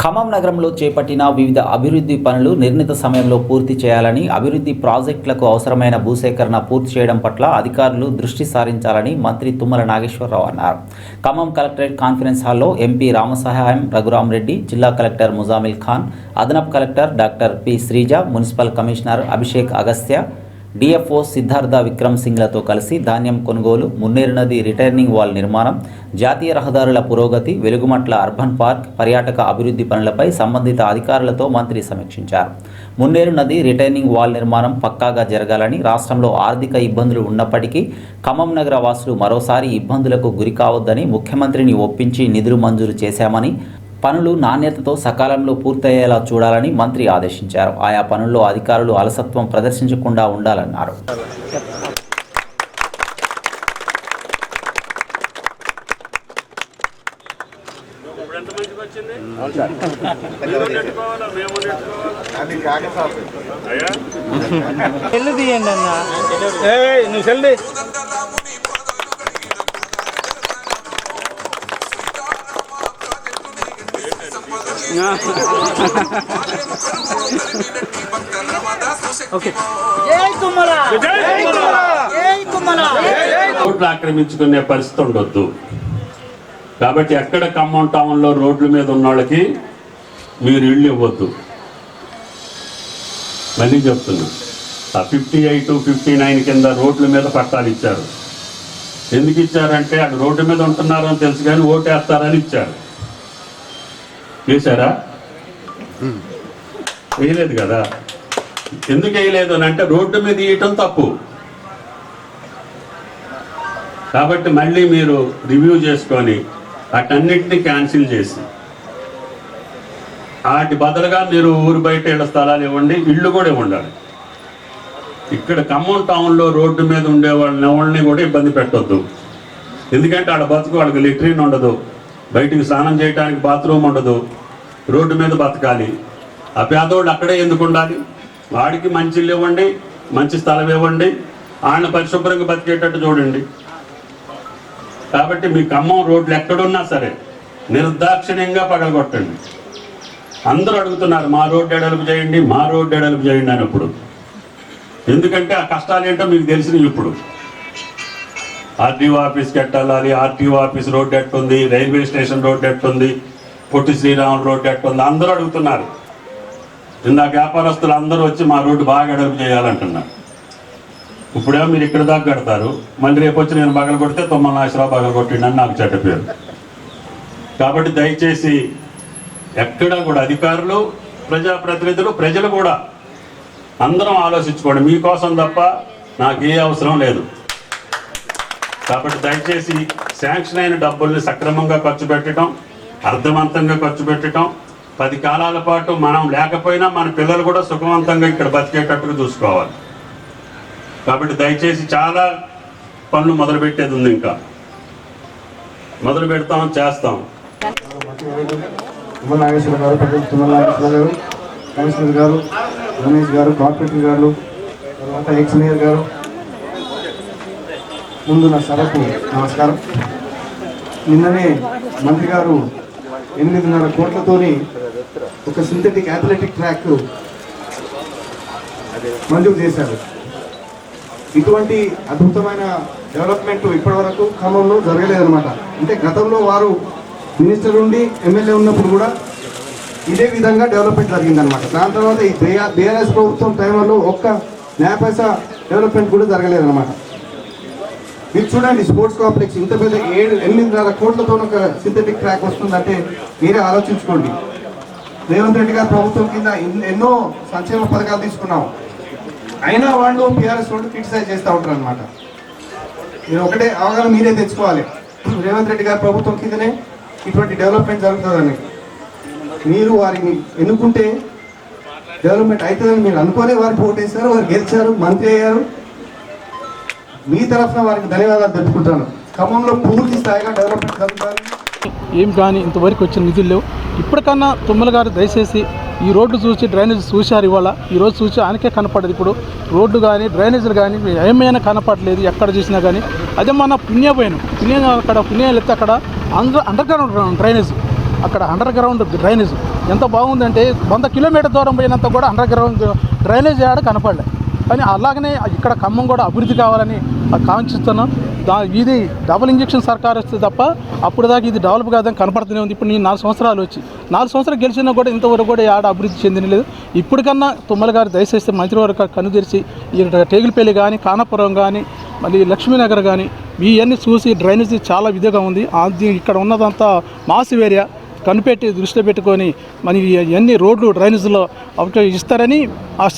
ఖమ్మం నగరంలో చేపట్టిన వివిధ అభివృద్ధి పనులు నిర్ణీత సమయంలో పూర్తి చేయాలని అభివృద్ధి ప్రాజెక్టులకు అవసరమైన భూసేకరణ పూర్తి చేయడం పట్ల అధికారులు దృష్టి సారించాలని మంత్రి తుమ్మల నాగేశ్వరరావు అన్నారు. ఖమ్మం కలెక్టరేట్ కాన్ఫరెన్స్ హాల్లో ఎంపీ రామసహాయం రఘురామ్ రెడ్డి జిల్లా కలెక్టర్ ముజామిల్ ఖాన్ అదనపు collector doctor P Sreeja municipal commissioner Abhishek Agastya DFO Siddhartha Vikram సింగ్లతో కలిసి ధాన్యం కొనుగోలు మున్నేరు నది రిటర్నింగ్ వాల్ నిర్మాణం జాతీయ రహదారుల పురోగతి వెలుగుమట్ల అర్బన్ పార్క్ పర్యాటక అభివృద్ధి పనులపై సంబంధిత అధికారులతో మంత్రి సమీక్షించారు. మున్నేరు నది రిటర్నింగ్ వాల్ నిర్మాణం పక్కాగా జరగాలని రాష్ట్రంలో ఆర్థిక ఇబ్బందులు ఉన్నప్పటికీ ఖమ్మం నగర వాసులు మరోసారి ఇబ్బందులకు గురి కావద్దని ముఖ్యమంత్రిని ఒప్పించి నిధులు మంజూరు చేశామని పనులు నాణ్యతతో సకాలంలో పూర్తయ్యేలా చూడాలని మంత్రి ఆదేశించారు. ఆయా పనుల్లో అధికారులు అలసత్వం ప్రదర్శించకుండా ఉండాలన్నారు. తీయండి అన్న. నువ్వు సెల్లి రోడ్లు ఆక్రమించుకునే పరిస్థితి ఉండొద్దు. కాబట్టి ఎక్కడ ఖమ్మం టౌన్లో రోడ్ల మీద ఉన్న వాళ్ళకి మీరు ఇళ్ళు ఇవ్వద్దు. మళ్ళీ చెప్తున్నా. ఆ ఫిఫ్టీ ఎయిట్ ఫిఫ్టీ నైన్ కింద రోడ్ల మీద పట్టాలు ఇచ్చారు. ఎందుకు ఇచ్చారంటే అక్కడ రోడ్డు మీద ఉంటున్నారు అని తెలుసు కానీ ఓటేస్తారని ఇచ్చారు. చేశారా వేయలేదు కదా. ఎందుకు వేయలేదు అని అంటే రోడ్డు మీద ఇయటం తప్పు. కాబట్టి మళ్ళీ మీరు రివ్యూ చేసుకొని వాటన్నిటిని క్యాన్సిల్ చేసి వాటి బదులుగా మీరు ఊరు బయట ఇళ్ళ స్థలాలు ఇవ్వండి ఇళ్ళు కూడా ఇవ్వండి ఇక్కడ ఖమ్మం టౌన్లో రోడ్డు మీద ఉండే వాళ్ళని ఎవరిని కూడా ఇబ్బంది పెట్టొద్దు. ఎందుకంటే ఆడ బతుకు వాళ్ళకి లిటరీన్ ఉండదు. బయటికి స్నానం చేయడానికి బాత్రూమ్ ఉండదు. రోడ్డు మీద బతకాలి. ఆ పేదోళ్ళు అక్కడే ఎందుకు ఉండాలి? వాడికి మంచి ఇల్లు ఇవ్వండి మంచి స్థలం ఇవ్వండి ఆయన పరిశుభ్రంగా బతికేటట్టు చూడండి. కాబట్టి మీ ఖమ్మం రోడ్లు ఎక్కడున్నా సరే నిర్దాక్షిణ్యంగా పగలగొట్టండి. అందరూ అడుగుతున్నారు మా రోడ్డు ఎడలుపు చేయండి మా రోడ్డు ఎడలుపు చేయండి అని ఇప్పుడు ఎందుకంటే ఆ కష్టాలు ఏంటో మీకు తెలిసినవి ఇప్పుడు. ఆర్టీఓ ఆఫీస్కి ఎట్టాలి ఆర్టీఓ ఆఫీస్ రోడ్డు ఎట్టుంది? రైల్వే స్టేషన్ రోడ్డు ఎట్టుంది? పొట్టి శ్రీరాములు రోడ్డు ఎట్టుంది? అందరూ అడుగుతున్నారు. ఇందాక వ్యాపారస్తులు అందరూ వచ్చి మా రోడ్డు బాగా ఎడలుపు చేయాలంటున్నారు. ఇప్పుడేమో మీరు ఇక్కడ దాకా కడతారు. మళ్ళీ రేపు వచ్చి నేను బగలు కొడితే తొమ్మిది నాగేశ్వరరావు బగలు కొట్టిండని నాకు చెడ్డ పేరు. కాబట్టి దయచేసి ఎక్కడ కూడా అధికారులు ప్రజాప్రతినిధులు ప్రజలు కూడా అందరం ఆలోచించుకోండి. మీకోసం తప్ప నాకు ఏ అవసరం లేదు. కాబట్టి దయచేసి శాంక్షన్ అయిన డబ్బుల్ని సక్రమంగా ఖర్చు పెట్టడం అర్థవంతంగా ఖర్చు పెట్టడం పది కాలాల పాటు మనం లేకపోయినా మన పిల్లలు కూడా సుఖవంతంగా ఇక్కడ బతికేటట్టుగా చూసుకోవాలి. కాబట్టి దయచేసి చాలా పనులు మొదలు పెట్టేది ఉంది ఇంకా. మొదలు పెడతాం చేస్తాం. నాగేశ్వర గారు గారు కమిషనర్ గారు రమేష్ గారు కార్పొరేటర్ గారు తర్వాత ఎక్స్ మేయర్ గారు ముందు నా సభకు నమస్కారం. నిన్ననే మంత్రి గారు ఎనిమిదిన్నర కోట్లతోని ఒక సింథటిక్ అథ్లెటిక్ ట్రాక్ మంజూరు చేశారు. ఇటువంటి అద్భుతమైన డెవలప్మెంట్ ఇప్పటివరకు ఖమ్మంలో జరగలేదనమాట అంటే గతంలో వారు మినిస్టర్ ఉండి ఎమ్మెల్యే ఉన్నప్పుడు కూడా ఇదే విధంగా డెవలప్మెంట్ జరిగిందనమాట దాని తర్వాత ఈ బీఆర్ఎస్ ప్రభుత్వం టైంలో ఒక్క న్యాయ డెవలప్మెంట్ కూడా జరగలేదనమాట మీరు చూడండి స్పోర్ట్స్ కాంప్లెక్స్ ఇంత పెద్ద ఏడు ఎనిమిదిన్నర కోట్లతో ఒక సింథటిక్ ట్రాక్ వస్తుందంటే మీరే ఆలోచించుకోండి. రేవంత్ రెడ్డి గారి ప్రభుత్వం కింద ఎన్నో సంక్షేమ పథకాలు తీసుకున్నాం. అయినా వాళ్ళు పిఆర్ఎస్ వాళ్ళు క్రిటిసైజ్ చేస్తూ ఉంటారు అనమాట మీరు ఒకటే అవగాహన మీరే తెచ్చుకోవాలి. రేవంత్ రెడ్డి గారి ప్రభుత్వం కిందనే ఇటువంటి డెవలప్మెంట్ జరుగుతుందని. మీరు వారిని ఎన్నుకుంటే డెవలప్మెంట్ అవుతుందని మీరు అనుకోలే వారికి ఓటేశారు వారు గెలిచారు మంత్రి అయ్యారు. మీ తరఫున వారికి ధన్యవాదాలు తెలుపుకుంటాను ఖమ్మంలో పూర్తి స్థాయిగా డెవలప్మెంట్ జరుగుతుంది. ఏం కానీ ఇంతవరకు వచ్చిన నిధులు లేవు. ఇప్పటికన్నా తుమ్మల గారు దయచేసి ఈ రోడ్డు చూసి డ్రైనేజ్ చూశారు ఇవాళ. ఈ రోజు చూసి ఆయనకే కనపడదు ఇప్పుడు. రోడ్డు కానీ డ్రైనేజీలు కానీ ఏమైనా కనపడలేదు ఎక్కడ చూసినా కానీ అదే మన పుణ్యపోయాను పుణ్యం అక్కడ పుణ్యాలు ఎత్తే అక్కడ అండర్ అండర్ గ్రౌండ్ డ్రైనేజ్. అక్కడ అండర్ గ్రౌండ్ డ్రైనేజ్. ఎంత బాగుందంటే వంద కిలోమీటర్ దూరం పోయినంత కూడా అండర్ గ్రౌండ్ డ్రైనేజ్ ఆడ కనపడలే. కానీ అలాగనే ఇక్కడ ఖమ్మం కూడా అభివృద్ధి కావాలని కాంక్షిస్తున్నాం. దా ఇది డబుల్ ఇంజక్షన్ సర్కార్ వస్తే తప్ప అప్పుడు దాకా ఇది డెవలప్ కాదని కనపడుతూనే ఉంది. ఇప్పుడు నేను నాలుగు సంవత్సరాలు వచ్చి నాలుగు సంవత్సరాలు గెలిచినా కూడా ఇంతవరకు కూడా ఆడ అభివృద్ధి చెందినలేదు ఇప్పటికన్నా తుమ్మల గారు దయచేసి మంత్రివర్గ కనుదెరిచి ఈ టేగులపల్లి కానీ కానపురం కానీ మళ్ళీ లక్ష్మీనగర్ కానీ ఇవన్నీ చూసి డ్రైనేజీ చాలా విధంగా ఉంది. ఇక్కడ ఉన్నదంతా మాసివ్ ఏరియా. కనిపెట్టి దృష్టిలో పెట్టుకొని మరి ఇవన్నీ రోడ్లు డ్రైనేజీలో ఒకటి ఇస్తారని ఆశ